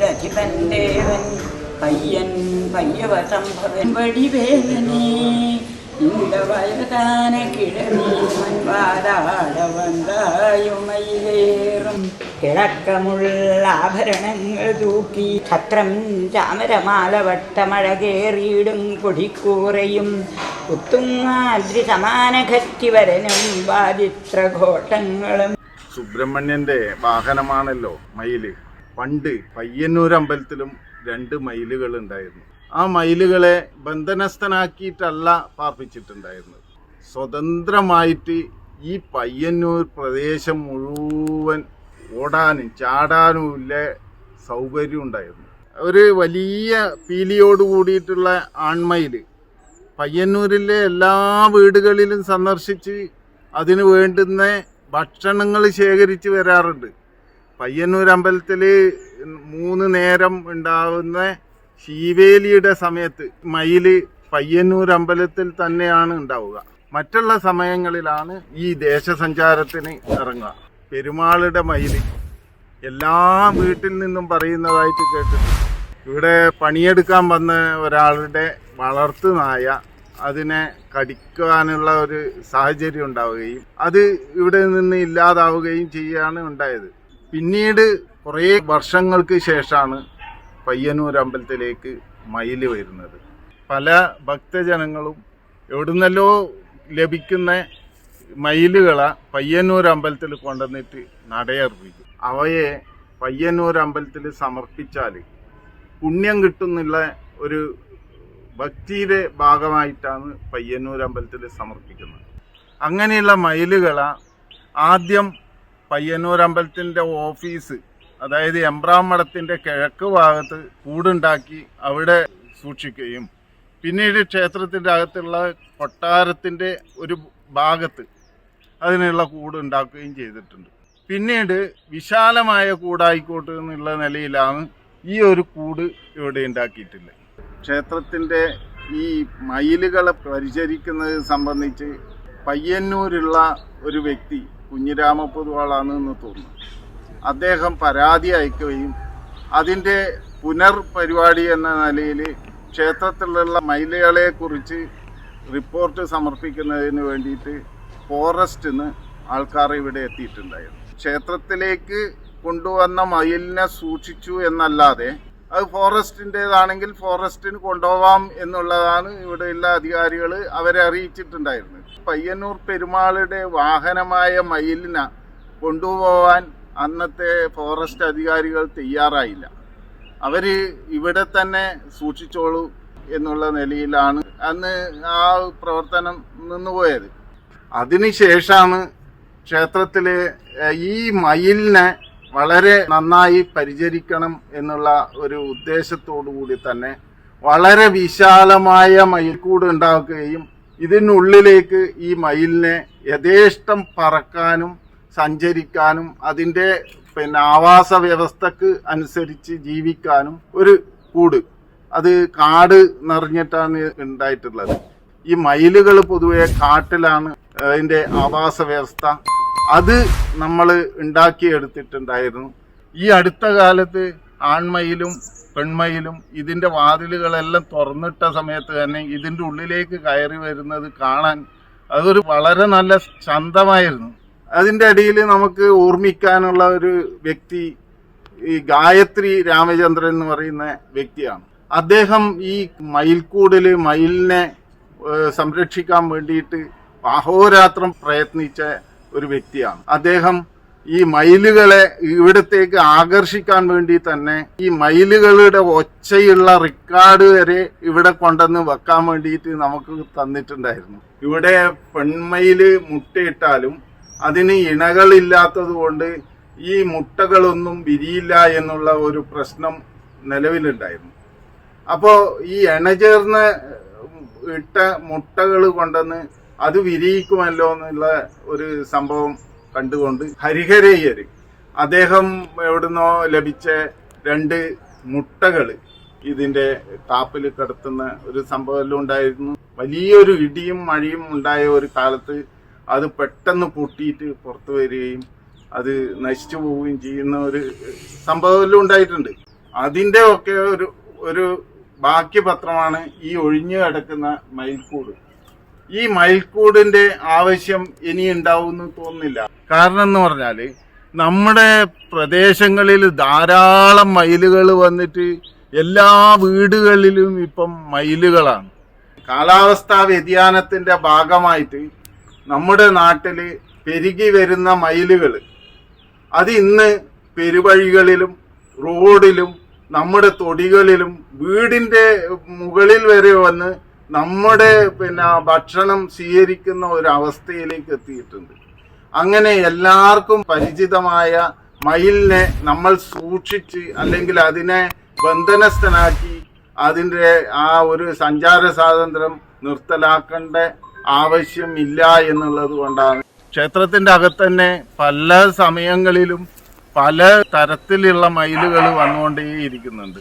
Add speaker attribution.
Speaker 1: രഥിപൻ ദേവൻ പയ്യൻ പയ്യവ സംഭവൻ വടിവേലനീ ഇണ്ടവയതാന കിഴവി മൺവാരാടവന്തായുമയിലേറും കിഴക്കമുള്ള ആഭരണങ്ങൾ തൂക്കി ഛത്രം ചാമരമാല വട്ടമഴകേറിയിടും കൊടിക്കൂറയും ഉത്തുങ്ങാദ്രി സമാന ഖറ്റിവരനും വാദിത്രഘോഷങ്ങളും
Speaker 2: സുബ്രഹ്മണ്യന്റെ വാഹനമാണല്ലോ മയിൽ. പണ്ട് പയ്യന്നൂർ അമ്പലത്തിലും രണ്ട് മയിലുകൾ ഉണ്ടായിരുന്നു. ആ മയിലുകളെ ബന്ധനസ്ഥനാക്കിയിട്ടല്ല പാർപ്പിച്ചിട്ടുണ്ടായിരുന്നത്. സ്വതന്ത്രമായിട്ട് ഈ പയ്യന്നൂർ പ്രദേശം മുഴുവൻ ഓടാനും ചാടാനും ഇല്ല സൗകര്യം ഉണ്ടായിരുന്നു. ഒരു വലിയ പീലിയോട് കൂടിയിട്ടുള്ള ആൺമയിൽ പയ്യന്നൂരിലെ എല്ലാ വീടുകളിലും സന്ദർശിച്ച് അതിനു വേണ്ടുന്ന ഭക്ഷണങ്ങൾ ശേഖരിച്ച് വരാറുണ്ട്. പയ്യന്നൂർ അമ്പലത്തിൽ മൂന്ന് നേരം ഉണ്ടാവുന്ന ശീവേലിയുടെ സമയത്ത് മയിൽ പയ്യന്നൂർ അമ്പലത്തിൽ തന്നെയാണ് ഉണ്ടാവുക. മറ്റുള്ള സമയങ്ങളിലാണ് ഈ ദേശസഞ്ചാരത്തിന് ഇറങ്ങുക. പെരുമാളുടെ മയിൽ എല്ലാ വീട്ടിൽ നിന്നും പറയുന്നതായിട്ട് കേട്ടിട്ടുണ്ട്. ഇവിടെ പണിയെടുക്കാൻ വന്ന ഒരാളുടെ വളർത്തു നായ അതിനെ കടിക്കാനുള്ള ഒരു സാഹചര്യം ഉണ്ടാവുകയും അത് ഇവിടെ നിന്ന് ഇല്ലാതാവുകയും ചെയ്യുകയാണ് ഉണ്ടായത്. പിന്നീട് കുറേ വർഷങ്ങൾക്ക് ശേഷമാണ് പയ്യന്നൂർ അമ്പലത്തിലേക്ക് മയിൽ വരുന്നത്. പല ഭക്തജനങ്ങളും എവിടുന്നല്ലോ ലഭിക്കുന്ന മയിലുകളെ പയ്യന്നൂർ അമ്പലത്തിൽ കൊണ്ടുവന്നിട്ട് നടയർപ്പിക്കും. അവയെ പയ്യന്നൂർ അമ്പലത്തിൽ സമർപ്പിച്ചാൽ പുണ്യം കിട്ടുന്നുള്ള ഒരു ഭക്തിയുടെ ഭാഗമായിട്ടാണ് പയ്യന്നൂർ അമ്പലത്തിൽ സമർപ്പിക്കുന്നത്. അങ്ങനെയുള്ള മയിലുകളെ ആദ്യം പയ്യന്നൂർ അമ്പലത്തിന്റെ ഓഫീസ് അതായത് എംബ്രാം മഠത്തിന്റെ കിഴക്ക് ഭാഗത്ത് കൂടുണ്ടാക്കി അവിടെ സൂക്ഷിക്കുകയും പിന്നീട് ക്ഷേത്രത്തിന്റെ അകത്തുള്ള കൊട്ടാരത്തിന്റെ ഒരു ഭാഗത്ത് അതിനുള്ള കൂടുണ്ടാക്കുകയും ചെയ്തിട്ടുണ്ട്. പിന്നീട് വിശാലമായ കൂടായിക്കോട്ട് എന്നുള്ള നിലയിലാണ് ഈ ഒരു കൂട് ഇവിടെ ഉണ്ടാക്കിയിട്ടുള്ളത്. ക്ഷേത്രത്തിന്റെ ഈ മയിലുകളെ പരിചരിക്കുന്നത് സംബന്ധിച്ച് പയ്യന്നൂരുള്ള ഒരു വ്യക്തി കുഞ്ഞിരാമ പൊതുവാളാണ് എന്ന് തോന്നുന്നു. അദ്ദേഹം പരാതി അയക്കുകയും അതിന്റെ പുനർപരിപാടി എന്ന നിലയിൽ ക്ഷേത്രത്തിലുള്ള മയിലുകളെ കുറിച്ച് റിപ്പോർട്ട് സമർപ്പിക്കുന്നതിന് വേണ്ടിയിട്ട് ഫോറസ്റ്റിന്ന് ആൾക്കാർ ഇവിടെ എത്തിയിട്ടുണ്ടായിരുന്നു. ക്ഷേത്രത്തിലേക്ക് കൊണ്ടുവന്ന മയിലിനെ സൂക്ഷിച്ചു എന്നല്ലാതെ അത് ഫോറസ്റ്റിന്റെതാണെങ്കിൽ ഫോറസ്റ്റിന് കൊണ്ടുപോവാം എന്നുള്ളതാണ് ഇവിടെയുള്ള അധികാരികൾ അവരെ അറിയിച്ചിട്ടുണ്ടായിരുന്നത്. പയ്യന്നൂർ പെരുമാളുടെ വാഹനമായ മയിലിന കൊണ്ടുപോവാൻ അന്നത്തെ ഫോറസ്റ്റ് അധികാരികൾ തയ്യാറായില്ല. അവർ ഇവിടെ തന്നെ സൂക്ഷിച്ചോളൂ എന്നുള്ള നിലയിലാണ് അന്ന് ആ പ്രവർത്തനം നിന്നുപോയത്. അതിനുശേഷമാണ് ക്ഷേത്രത്തിലെ ഈ മയിലിനെ വളരെ നന്നായി പരിചരിക്കണം എന്നുള്ള ഒരു ഉദ്ദേശത്തോടു കൂടി തന്നെ വളരെ വിശാലമായ മയിൽക്കൂട് ഉണ്ടാക്കുകയും ഇതിനുള്ളിലേക്ക് ഈ മയിലിനെ യഥേഷ്ടം പറക്കാനും സഞ്ചരിക്കാനും അതിന്റെ പിന്നെ ആവാസ വ്യവസ്ഥക്ക് അനുസരിച്ച് ജീവിക്കാനും ഒരു കൂട്. അത് കാട് നിറഞ്ഞിട്ടാണ് ഉണ്ടായിട്ടുള്ളത്. ഈ മയിലുകൾ പൊതുവെ കാട്ടിലാണ് അതിന്റെ ആവാസ വ്യവസ്ഥ അത് നമ്മൾ ഉണ്ടാക്കിയെടുത്തിട്ടുണ്ടായിരുന്നു. ഈ അടുത്ത കാലത്ത് ആൺമയിലും പെൺമയിലും ഇതിന്റെ വാതിലുകളെല്ലാം തുറന്നിട്ട സമയത്ത് തന്നെ ഇതിന്റെ ഉള്ളിലേക്ക് കയറി വരുന്നത് കാണാൻ അതൊരു വളരെ നല്ല ചന്തമായിരുന്നു. അതിന്റെ അടിയിൽ നമുക്ക് ഓർമ്മിക്കാനുള്ള ഒരു വ്യക്തി ഈ ഗായത്രി രാമചന്ദ്രൻ എന്ന് പറയുന്ന വ്യക്തിയാണ്. അദ്ദേഹം ഈ മയിൽക്കൂടിൽ മയിലിനെ സംരക്ഷിക്കാൻ വേണ്ടിയിട്ട് അഹോരാത്രം പ്രയത്നിച്ച ഒരു വ്യക്തിയാണ്. അദ്ദേഹം ഈ മയിലുകളെ ഇവിടത്തേക്ക് ആകർഷിക്കാൻ വേണ്ടി തന്നെ ഈ മയിലുകളുടെ ഒച്ചയുള്ള റിക്കാർഡ് വരെ ഇവിടെ കൊണ്ടുവന്ന് വെക്കാൻ വേണ്ടിയിട്ട് നമുക്ക് തന്നിട്ടുണ്ടായിരുന്നു. ഇവിടെ പെൺമയിൽ മുട്ടയിട്ടാലും അതിന് ഇണകളില്ലാത്തത് കൊണ്ട് ഈ മുട്ടകളൊന്നും വിരിയില്ല എന്നുള്ള ഒരു പ്രശ്നം നിലവിലുണ്ടായിരുന്നു. അപ്പോൾ ഈ എണചേർന്ന് ഇട്ട മുട്ടകൾ കൊണ്ടുവന്ന് അത് വിരിയിക്കുമല്ലോ എന്നുള്ള ഒരു സംഭവം കണ്ടുകൊണ്ട് ഹരിഹരയ്യർ അദ്ദേഹം എവിടുന്നോ ലഭിച്ച രണ്ട് മുട്ടകൾ ഇതിന്റെ കാപ്പിൽ കിടത്തുന്ന ഒരു സംഭവമെല്ലാം ഉണ്ടായിരുന്നു. വലിയൊരു ഇടിയും മഴയും ഉണ്ടായ ഒരു കാലത്ത് അത് പെട്ടെന്ന് പൊട്ടിയിട്ട് പുറത്തു വരികയും അത് നശിച്ചു പോവുകയും ചെയ്യുന്ന ഒരു സംഭവമെല്ലാം ഉണ്ടായിട്ടുണ്ട്. അതിന്റെ ഒക്കെ ഒരു ഒരു ബാക്കി പത്രമാണ് ഈ ഒഴിഞ്ഞു കിടക്കുന്ന മയിൽക്കൂട്. ഈ മയിൽക്കൂടിന്റെ ആവശ്യം ഇനി ഉണ്ടാവുമെന്ന് തോന്നുന്നില്ല. കാരണം എന്ന് പറഞ്ഞാൽ നമ്മുടെ പ്രദേശങ്ങളിൽ ധാരാളം മയിലുകൾ വന്നിട്ട് എല്ലാ വീടുകളിലും ഇപ്പം മയിലുകളാണ് കാലാവസ്ഥാ വ്യതിയാനത്തിന്റെ ഭാഗമായിട്ട് നമ്മുടെ നാട്ടിൽ പെരുകി വരുന്ന മയിലുകൾ അത് ഇന്ന് പെരുവഴികളിലും റോഡിലും നമ്മുടെ തൊടികളിലും വീടിന്റെ മുകളിൽ വരെ വന്ന് നമ്മുടെ പിന്നെ ഭക്ഷണം സ്വീകരിക്കുന്ന ഒരു അവസ്ഥയിലേക്ക് എത്തിയിട്ടുണ്ട്. അങ്ങനെ എല്ലാവർക്കും പരിചിതമായ മയിലിനെ നമ്മൾ സൂക്ഷിച്ച് അല്ലെങ്കിൽ അതിനെ ബന്ധനസ്ഥനാക്കി അതിന്റെ ആ ഒരു സഞ്ചാര സ്വാതന്ത്ര്യം നിർത്തലാക്കേണ്ട ആവശ്യമില്ല എന്നുള്ളത് കൊണ്ടാണ്. ക്ഷേത്രത്തിന്റെ അകത്ത് തന്നെ പല സമയങ്ങളിലും പല തരത്തിലുള്ള മയിലുകൾ വന്നുകൊണ്ടേയിരിക്കുന്നുണ്ട്.